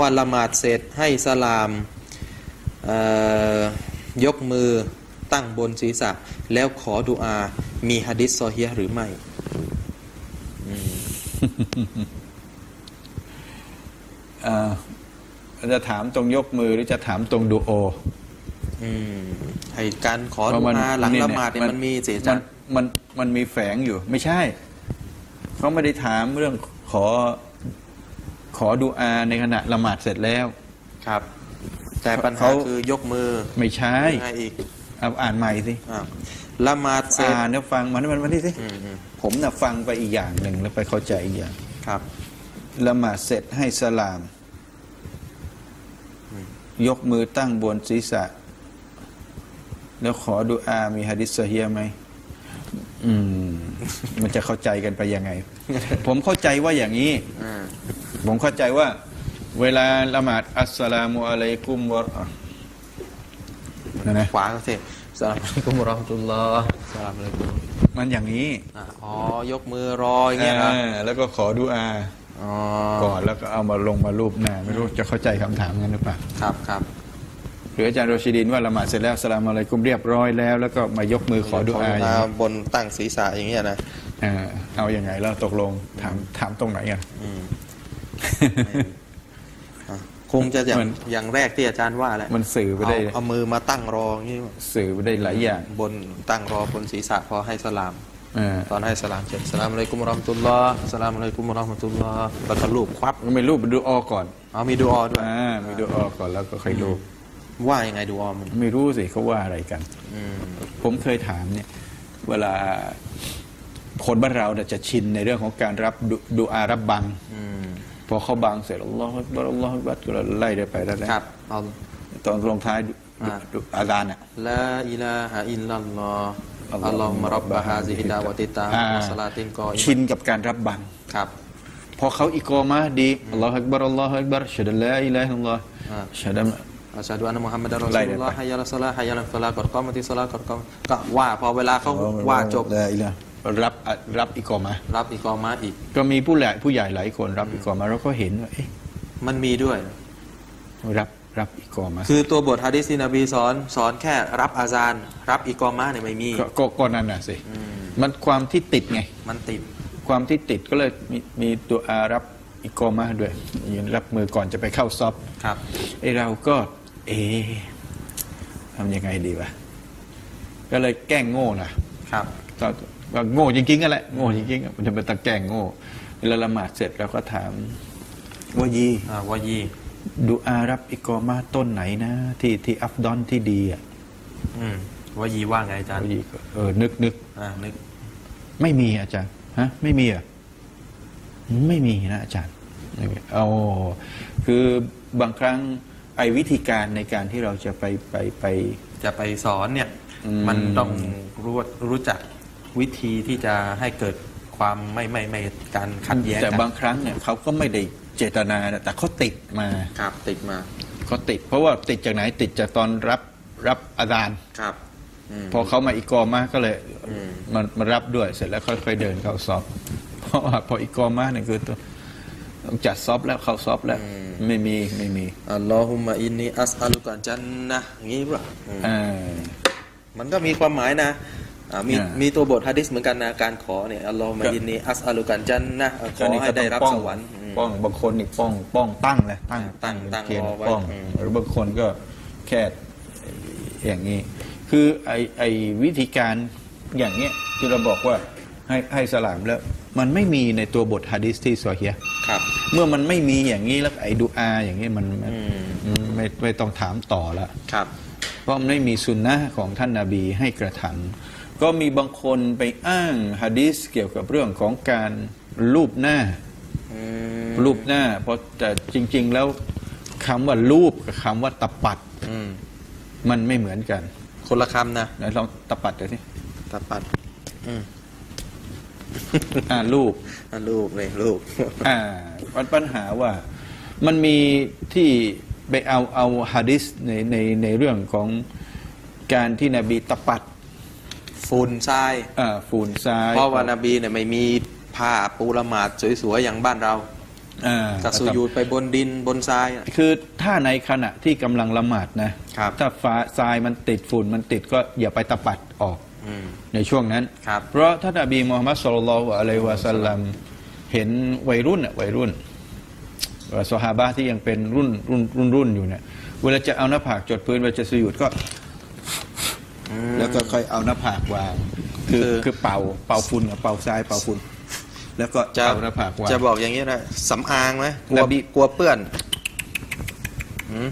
ว่าละหมาดเสร็จให้สลามเอ่อยกมือตั้งบนศีรษะ แล้วขอดุอา มีฮะดิษซอเฮียะห์หรือไม่เอ่อจะถามตรงยกมือหรือจะถามตรงดูโออืมไอการขอเพดุราะมันอาหลังนี่ละเนี่ยหมาดเนี่ยมันมันมีเสียมัจันดมันมันมีแฝงอยู่ ไม่ใช่เขาไม่ได้ถามเรื่องขอ ขอดูอาในขณะละหมาดเสร็จแล้ว ครับ แต่ปัญหาเขา คือยกมือไม่ใช่ยังไงอีกเอาอ่านใหม่สิอ้าวละหมาดเสร็จอ่านแล้วฟังมันมันมันนี่สิอืมอืมผมน่ะฟังไปอีกอย่างหนึ่งแล้วไปเข้าใจอีกอย่างครับ ละหมาดเสร็จให้สลาม ยกมือตั้งบนศีรษะ แล้วขอดูอามีฮะดิษซอฮียะห์ไหมอืม มันจะเข้าใจกันไปยังไง ผมเข้าใจว่าอย่างนี้อ่า ผมเข้าใจว่า เวลาละหมาดอัสสลามุอะลัยกุมวะอะนั่นนะขวาก็เสร็จสลามอะลัยกุมวะเราะห์มะตุลลอฮ์สลามอะลัยกุมมันอย่างนี้อ่าอ๋อยกมือรออย่างเงี้ยนะอ่าแล้วก็ขอดูอาอ๋อก่อนแล้วก็เอามาลงมารูปหน้า ไม่รู้จะเข้าใจคำถามงั้นหรือเปล่าครับครับหรืออาจารย์โรชิดินว่าละหมาดเสร็จแล้วสลามอะไรกุมเรียบร้อยแล้ว แล้วก็มายกมือขอดูอาอย่างนี้บนตั้งศีรษะอย่างเงี้ยนะเออเอาอย่างไงแล้วตกลงถามถามตรงไหนกันอืมอะ คงจะอย่างมัน อย่างแรกที่อาจารย์ว่าแหละมันสื่อไปเอาได้เอามือมาตั้งรออย่างงี้สื่อไปได้หลายอย่างบนตั้งรอบนศีรษะพอให้สลาม เออตอนให้สลามเสร็จสลามอะลัยกุมวะเราะห์มะตุลลอฮ์สลามอะลัยกุมวะเราะห์มะตุลลอฮ์แล้วก็รูปควับก็ไม่รูปดูออก่อนเอามีดูออด้วย อ่ามีดูออก่อนแล้วก็ค่อยรูปว่ายังไงดูออมันไม่รู้สิเขาว่าอะไรกัน อืมผมเคยถามเนี่ย เวลาคนบ้านเราเนี่ยจะชินในเรื่องของการรับดูดูอารับบัง อืม พอเขาบังเสร็จอัลลอฮฺอักบัรอัลลอฮฺอักบัรก็ไล่ได้ไปแล้วนะครับเอาตอนลงท้ายดูอ่าดูอาซานอะลาอิลาฮะอิลลัลลอฮ์อัอัลลลลออฮุฮุมะมะรัรับบบบะะฮาฮาซิซิฮิฮิดาดาวะะติติตาตาวะสลาตินกออิมะชินกับการรับบังครับพอเขาอิกอมาดีอัลลอฮฺอักบัรอัลลอฮฺอักบัรชัดละอิลาฮะอิลลัลลอฮฺอ่าชัดละอัชฮะดุอันนะมุฮัมมัดอัลรอไล่ซูได้ลุลลอฮ์ไปฮัยยัลศอลาฮ์ฮัยยัลฟะลากอดกอมะติศอลากอดกอมก็ว่าพอเวลาเขาว่าจบละอิลาฮะ รับรับอิกอมารับอีกอมาอีก ก็มีผู้ใหญ่ผู้ใหญ่หลายคนรับอิกอมาแล้วก็เห็นว่าเอ๊ะมันมีด้วย รับรับอิกอมา คือตัวบทฮะดิษที่นบีสอนสอนแค่รับอาซานรับอีกอมาเนี่ยไม่มีก็ก็ก็นั่นน่ะสิอืมมันความที่ติดไง มันติด ความที่ติดก็เลยมีมีตัวอารับอิกอมาด้วยยืนรับมือก่อนจะไปเข้าซอบครับไอเราก็เอ๊ะทำยังไงดีวะก็เลยแกล้งโง่นะครับตอนว่า โง่จริงๆกันแหละโง่จริงๆอะมันจะเป็นตะแกล้งโง่เวลาละหมาดเสร็จเราก็ถามว่ายีอ่าวายีดูอารับอิกอมาต้นไหนนะ ที่ที่อัฟดอนที่ดีอะอืมวายีว่าไงอาจารย์ว่ายีก็เออนึกนึกอ่านึก ไม่มีอาจารย์ฮะ ไม่มีเหรอะไม่มีนะอาจารย์เอาคือบางครั้งไอ้วิธีการในการที่เราจะไปไปไป จะไปสอนเนี่ยอืมมันต้องรู้รู้จัก วิธีที่จะให้เกิดความไม่ไม่ไม่การขัดแย้งแต่กันบางครั้งเนี่ยเขาก็ไม่ได้เจตนานะแต่เขาติดมาครับติดมาเขาติด เพราะว่าติดจากไหนติดจากตอนรับรับอาจารย์ครับมพอเขามาอีกอมาก็เลยอืมมันมารับด้วยเสร็จแล้วค่อยๆเดินเข้าซอบเพราะว่าพออีกอมาเนี่ยคือต้องต้องจัดซอบแล้วเข้าซอบแล้ว ไม่มีไม่มีอัลลอฮุมะอินนีอัสอัลุกันจันนะอย่างงี้ป่ะอืมอ่ามันก็มีความหมายนะอ่า มีอ่ามีมีตัวบทฮะดิษเหมือนกันนะการขอเนี่ยอัลลอฮุมะอินนีอัสอัลุกันจันนะขอให้ได้รับสวรรค์อืมป้องบางคนนี่ป้องป้องตั้งเลยตั้งตั้งตั้งเทียนรอไว้ป้องอืมหรือบางคนก็แค่อย่างนี้ คือไอไอวิธีการอย่างเนี้ยที่เราบอกว่าให้ให้สลามแล้ว มันไม่มีในตัวบทฮะดิษที่ซอเฮียห์ครับ เมื่อมันไม่มีอย่างนี้แล้วไอ้ดูอาอย่างนี้มันมันอืมมันไม่ไม่ต้องถามต่อละครับเพราะมันไม่มีสุนนะของท่านนาบีให้กระทำ ก็มีบางคนไปอ้างฮะดิษเกี่ยวกับเรื่องของการรูปหน้าอืมรูปหน้า เพราะแต่จริง ๆ แล้วคำว่ารูปกับคำว่าตะปัดอืมมันไม่เหมือนกันคนละคำนะไหนลองตะปัดดูสิตาปัดอืมอ่ารูปอะลูกเลยลูกอ่าปัญปัญหาว่า มันมีที่ไปเอาเอาฮะดิษในในในเรื่องของการที่นบีตะปัด ฝุ่นทรายอ่าฝุ่นทรายเพราะว่านบีเนี่ยไม่มีผ้าปูละหมาดสวยๆอย่างบ้านเราอ่ากับสุญูดไปบนดินบนทรายอะ คือถ้าในขณะที่กำลังละหมาดนะครับ ถ้าฟ้าทรายมันติดฝุ่นมันติดก็อย่าไปตะปัดออก อืม ในช่วงนั้น ครับเพราะท่านอบีมูฮัมมัดสุลลัลลอฮุอะลัยฮิวะสัลลัมเห็นวัยรุ่นอะวัยรุ่นว่าซอฮาบะห์ที่ยังเป็นรุ่นรุ่นรุ่นรุ่นอยู่เนี่ยเวลาจะเอาหน้าผากจดพื้นเวลาจะสุญูดก็ แล้วก็ค่อยเอาหน้าผากวางคือคือคือเป่าเป่าฝุ่นกับเป่าทรายเป่าฝุ่นแล้วก็จะเอาหน้าผากวางจะบอกอย่างนี้นะสำอางไหมกลัวนบีกลัวเปื้อนอืม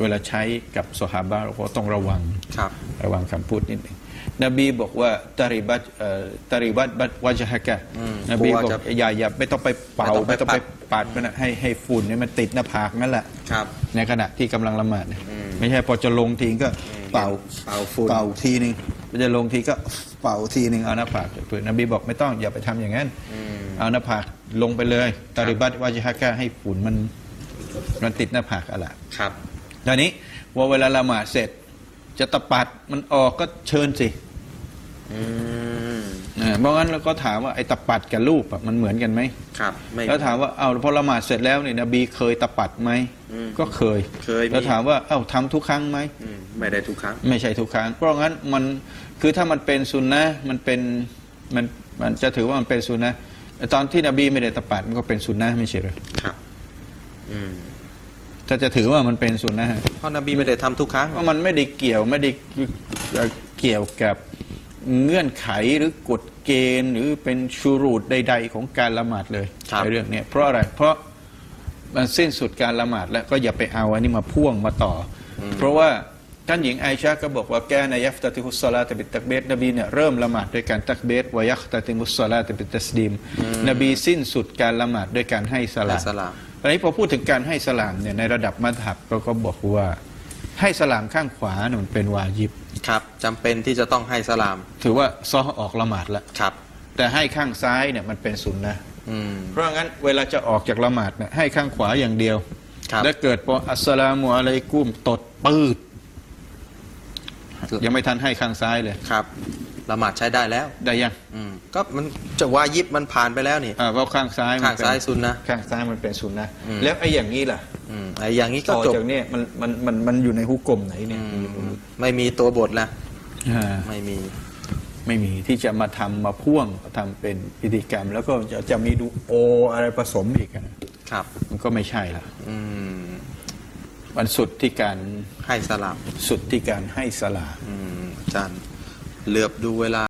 เวลาใช้กับซอฮาบะห์เราก็ต้องระวังครับ ระวังคำพูดนิดหนึงนบีบอกว่าตาริบัตเอ่อตาริบัตบัตวะจฮะกะอืมนบีกลัวบอกจะอย่าอย่าไม่ต้องไปเป่าไม่ไม่ต้ต้อองงไปไปปัดมันนะให้ให้ฝุ่นเนี่ยมันติดหน้าผากนั่นแหละครับในขณะที่กำลังละหมาดเนี่ยอืมไม่ใช่พอจะลงทีก็ เป่าเป่าฝุ่นเป่าทีนึงพอจะลงทีก็เป่าทีนึงเอาหน้าผากเปืนนบีบอกไม่ต้องอย่าไปทำอย่างนั้นอืมเอาหน้าผากลงไปเลยตาริบัตวะจฮะกะให้ฝุ่นมันมันติดหน้าผากอะไรครับทีนี้ว่าเวลาละหมาดเสร็จ จะตะปัดมันออกก็เชิญสิอืม อ่าเพราะงั้นเราก็ถามว่าไอ้ตะปัดกับรูปอะมันเหมือนกันไหมครับ ไม่ แล้วถามว่าเอาพอละหมาดเสร็จแล้วเนี่ยนบีเคยตะปัดไหมอืมก็เคยเคยมี แล้วถามว่าเอ้าทำทุกครั้งไหม อืมไม่ได้ทุกครั้ง ไม่ใช่ทุกครั้ง เพราะงั้นมันคือถ้ามันเป็นซุนนะห์มันเป็นมันมันจะถือว่ามันเป็นซุนนะห์แต่ตอนที่นบีไม่ได้ตะปัดมันก็เป็นซุนนะห์ไม่ใช่เหรอครับ อืมถ้าจะถือว่ามันเป็นซุนนะห์เพราะนบีไม่ได้ทำทุกครั้งว่ามันไม่ได้เกี่ยวไม่ได้เกี่ยวกับ เงื่อนไขหรือกฎเกณฑ์ หรือเป็นชูรูดใด ๆ ของการละหมาดเลยครับ ในเรื่องเนี้ยเพราะอะไรเพราะมันสิ้นสุดการละหมาดแล้วก็อย่าไปเอาอันนี้มาพ่วงมาต่ออเพราะว่าท่านหญิงไอชาก็บอกว่าแกนยัฟตะติฮุสซาลาตบิตตักเบตนบีเนี่ยเริ่มละหมาดด้วยการตักเบตวายัคตะติมุสซาลาตบิตตัสดีมนบีสิ้นสุดการละหมาดด้วยการให้สลาให้มสลาม ตอนนี้พอพูดถึงการให้สลามเนี่ยในระดับมัธยับเราก็บอกว่า ให้สลามข้างขวาเนี่ยมันเป็นวาญิบ ครับจำเป็นที่จะต้องให้สลาม ถือว่าซอออกละหมาดแล้วครับ แต่ให้ข้างซ้ายเนี่ยมันเป็นสุนนะห์อืม เพราะงั้นเวลาจะออกจากละหมาดเนี่ยให้ข้างขวาอย่างเดียวครับ และเกิดพออัสสลามุอะลัยกุมตดปืดยังไม่ทันให้ข้างซ้ายเลย ครับละหมาดใช้ได้แล้ว ได้ยังอืมก็มันจะวายิบมันผ่านไปแล้วนี่ อ่าเพราะข้างซ้ายมันข้างเป็นซ้ายซุนนะข้างซ้ายมันเป็นสุนนะห์อืมแล้วไอ้อย่างนี้ล่ะ อืมไอ้อย่างนี้ก็ต่อจบ จากเนี้มันมันมันมันอยู่ในฮุกกลมไหนเนี่ย อืม ไม่มีตัวบทแล้วอ่า ไม่มี ไม่มีที่จะมาทำมาพ่วงทำเป็นพิธีกรรม แล้วก็จะจะมีดูโออะไรผสมอีกอะครับ มันก็ไม่ใช่ละอืม มันสุดที่การให้สลามสุดที่การให้สลา อืมอาจารย์เหลือบดูเวลา